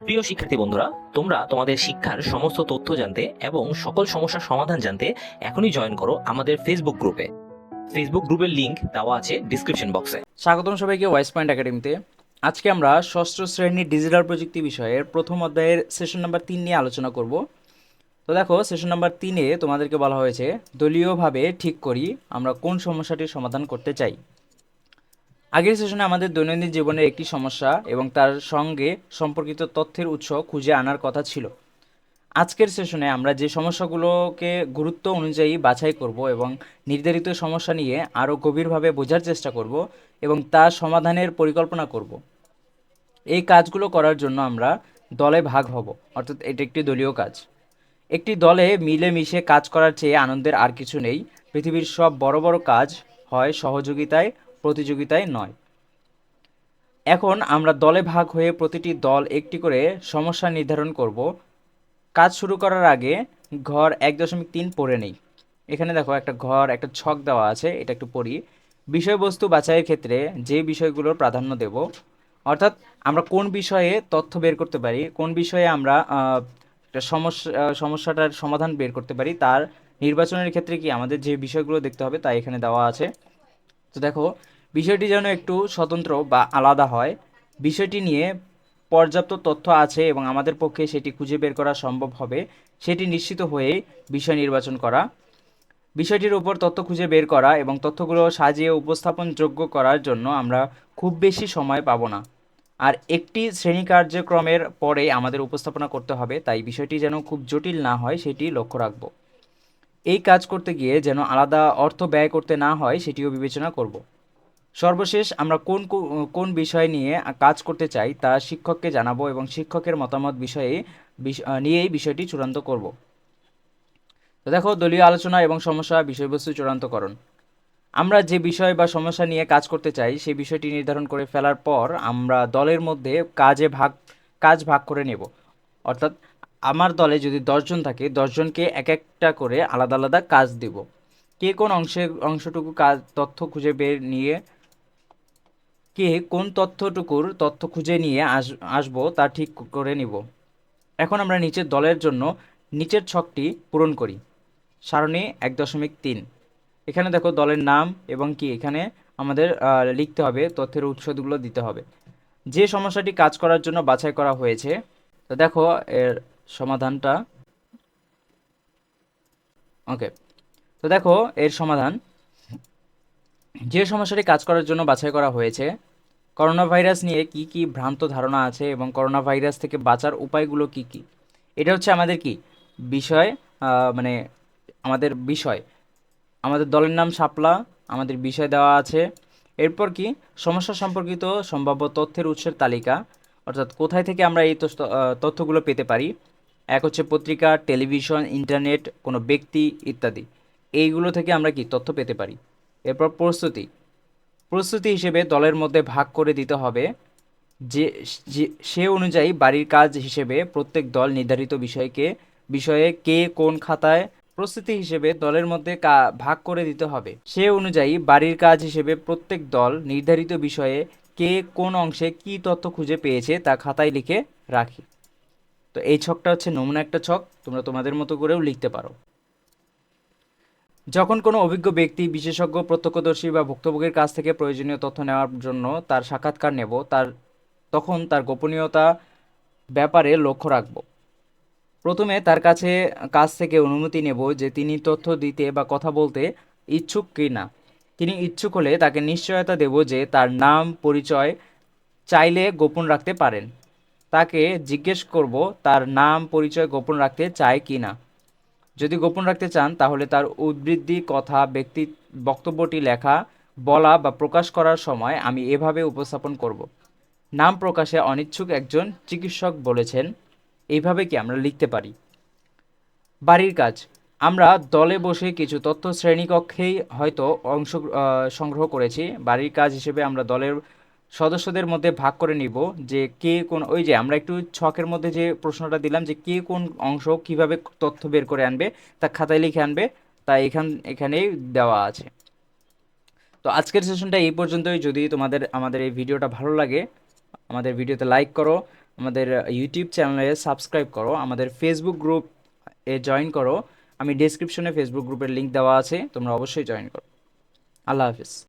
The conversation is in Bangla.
প্রিয় শিক্ষার্থী বন্ধুরা, তোমরা তোমাদের শিক্ষার সমস্ত তথ্য জানতে এবং সকল সমস্যার সমাধান জানতে এখনই জয়েন করো আমাদের ফেসবুক গ্রুপে ফেসবুক গ্রুপের লিংক দেওয়া আছে ডিসক্রিপশন বক্সে স্বাগতম সবাইকে ওয়াইস পয়েন্ট একাডেমিতে আজকে আমরা ষষ্ঠ শ্রেণির ডিজিটাল প্রযুক্তি বিষয়ের প্রথম অধ্যায়ের সেশন নাম্বার তিন নিয়ে আলোচনা করব। তো দেখো সেশন নাম্বার তিনে তোমাদেরকে বলা হয়েছে, দলীয়ভাবে ঠিক করি আমরা কোন সমস্যাটির সমাধান করতে চাই। আগের সেশনে আমাদের দৈনন্দিন জীবনের একটি সমস্যা এবং তার সঙ্গে সম্পর্কিত তথ্যের উৎস খুঁজে আনার কথা ছিল। আজকের সেশনে আমরা যে সমস্যাগুলোকে গুরুত্ব অনুযায়ী বাছাই করব এবং নির্ধারিত সমস্যা নিয়ে আরও গভীরভাবে বোঝার চেষ্টা করব এবং তার সমাধানের পরিকল্পনা করব। এই কাজগুলো করার জন্য আমরা দলে ভাগ হব, অর্থাৎ এটা একটি দলীয় কাজ। একটি দলে মিলেমিশে কাজ করার চেয়ে আনন্দের আর কিছু নেই। পৃথিবীর সব বড় বড় কাজ হয় সহযোগিতায় প্রতিযোগিতায় নয়। এখন আমরা দলে ভাগ হয়ে প্রতিটি দল একটি করে সমস্যা নির্ধারণ করব। কাজ শুরু করার আগে ঘর এক দশমিক তিন পড়ে নেই। এখানে দেখো একটা ঘর, একটা ছক দেওয়া আছে, এটা একটু পড়ি। বিষয়বস্তু বাছাইয়ের ক্ষেত্রে যে বিষয়গুলোর প্রাধান্য দেব, অর্থাৎ আমরা কোন বিষয়ে তথ্য বের করতে পারি, কোন বিষয়ে আমরা সমস্যা সমস্যাটার সমাধান বের করতে পারি, তার নির্বাচনের ক্ষেত্রে কি আমাদের যে বিষয়গুলো দেখতে হবে তা এখানে দেওয়া আছে। তো দেখো বিষয়টি যেন একটু স্বতন্ত্র বা আলাদা হয়। বিষয়টি নিয়ে পর্যাপ্ত তথ্য আছে এবং আমাদের পক্ষে সেটি খুঁজে বের করা সম্ভব হবে, সেটি নিশ্চিত হয়ে বিষয় নির্বাচন করা। বিষয়টির উপর তথ্য খুঁজে বের করা এবং তথ্যগুলো সাজিয়ে উপস্থাপন যোগ্য করার জন্য আমরা খুব বেশি সময় পাবো না। আর একটি শ্রেণি কার্যক্রমের পরে আমাদের উপস্থাপনা করতে হবে, তাই বিষয়টি যেন খুব জটিল না হয়, সেটি লক্ষ্য রাখব। এই কাজ করতে গিয়ে যেন আলাদা অর্থ ব্যয় করতে না হয়, সেটিও বিবেচনা করব। সর্বশেষ আমরা কোন কোন বিষয় নিয়ে কাজ করতে চাই তা শিক্ষককে জানাব এবং শিক্ষকের মতামত বিষয়ে নিয়েই বিষয়টি চূড়ান্ত করব। তো দেখো, দলীয় আলোচনা এবং সমস্যা বিষয়বস্তু চূড়ান্তকরণ। আমরা যে বিষয় বা সমস্যা নিয়ে কাজ করতে চাই, সেই বিষয়টি নির্ধারণ করে ফেলার পর আমরা দলের মধ্যে কাজে ভাগ, কাজ ভাগ করে নেব। অর্থাৎ আমার দলে যদি দশজন থাকে দশজনকে এক একটা করে আলাদা আলাদা কাজ দেব। কে কোন অংশে, অংশটুকু কাজ, তথ্য খুঁজে বের নিয়ে কে কোন তথ্যটুকুর তথ্য খুঁজে নিয়ে আস, আসব তা ঠিক করে নিব। এখন আমরা নিচের দলের জন্য নিচের ছকটি পূরণ করি। সারণী এক দশমিক তিন। এখানে দেখো দলের নাম এবং কি এখানে আমাদের লিখতে হবে, তথ্যের উৎসগুলো দিতে হবে। যে সমস্যাটি কাজ করার জন্য বাছাই করা হয়েছে, তো দেখো এর সমাধানটা। ওকে, তো দেখো এর সমাধান। যে সমস্যাটি কাজ করার জন্য বাছাই করা হয়েছে করোনা ভাইরাস নিয়ে কি কি ভ্রান্ত ধারণা আছে এবং করোনা ভাইরাস থেকে বাঁচার উপায়গুলো কি কি? এটা হচ্ছে আমাদের কি? বিষয় মানে আমাদের বিষয়। আমাদের দলের নাম শাপলা আমাদের বিষয় দেওয়া আছে। এরপর কি? সমস্যা সম্পর্কিত সম্ভাব্য তথ্যের উৎসের তালিকা। অর্থাৎ কোথায় থেকে আমরা এই তথ্যগুলো পেতে পারি? এক হচ্ছে পত্রিকা, টেলিভিশন, ইন্টারনেট, কোনো ব্যক্তি ইত্যাদি। এইগুলো থেকে আমরা কি তথ্য পেতে পারি? এরপর প্রস্তুতি। প্রস্তুতি হিসেবে দলের মধ্যে ভাগ করে দিতে হবে। যে সে অনুযায়ী বাড়ির কাজ হিসেবে প্রত্যেক দল নির্ধারিত বিষয়কে, বিষয়ে কে কোন খাতায় প্রস্তুতি হিসেবে দলের মধ্যে ভাগ করে দিতে হবে। সে অনুযায়ী বাড়ির কাজ হিসেবে প্রত্যেক দল নির্ধারিত বিষয়ে কে কোন অংশে কি তথ্য খুঁজে পেয়েছে তা খাতায় লিখে রাখি। তো এই ছকটা হচ্ছে নমুনা একটা ছক, তোমরা তোমাদের মতো করেও লিখতে পারো। যখন কোনো অভিজ্ঞ ব্যক্তি, বিশেষজ্ঞ, প্রত্যক্ষদর্শী বা ভুক্তভোগীর কাছ থেকে প্রয়োজনীয় তথ্য নেওয়ার জন্য তার সাক্ষাৎকার নেব, তার, তখন তার গোপনীয়তা ব্যাপারে লক্ষ্য রাখব। প্রথমে তার কাছে, কাছ থেকে অনুমতি নেব যে তিনি তথ্য দিতে বা কথা বলতে ইচ্ছুক কি না তিনি ইচ্ছুক হলে তাকে নিশ্চয়তা দেব যে তার নাম, পরিচয় চাইলে গোপন রাখতে পারেন। তাকে জিজ্ঞেস করব তার নাম, পরিচয় গোপন রাখতে চায় কি না যদি গোপন রাখতে চান, তাহলে তার উদ্বৃত্তি কথা, ব্যক্তি, বক্তব্যটি লেখা, বলা বা প্রকাশ করার সময় আমি এভাবে উপস্থাপন করব। নাম প্রকাশে অনিচ্ছুক একজন চিকিৎসক বলেছেন এইভাবে কি আমরা লিখতে পারি? বাড়ির কাজ। আমরা দলে বসে কিছু তথ্য শ্রেণীকক্ষেই হয়তো অংশ সংগ্রহ করেছি। বাড়ির কাজ হিসেবে আমরা দলের সদস্যদের মধ্যে ভাগ করে নিব যে কে কোন, ওই যে আমরা একটু ছকের মধ্যে যে প্রশ্নটা দিলাম যে কে কোন অংশ কীভাবে তথ্য বের করে আনবে, তা খাতায় লিখে আনবে, তা এখান, এখানেই দেওয়া আছে। তো আজকের সেশনটা এই পর্যন্তই। যদি তোমাদের, আমাদের এই ভিডিওটা ভালো লাগে, আমাদের ভিডিওতে লাইক করো, আমাদের ইউটিউব চ্যানেলে সাবস্ক্রাইব করো, আমাদের ফেসবুক গ্রুপ এ জয়েন করো, আমি ডেসক্রিপশনে ফেসবুক গ্রুপের লিঙ্ক দেওয়া আছে, তোমরা অবশ্যই জয়েন করো। আল্লাহ হাফিজ।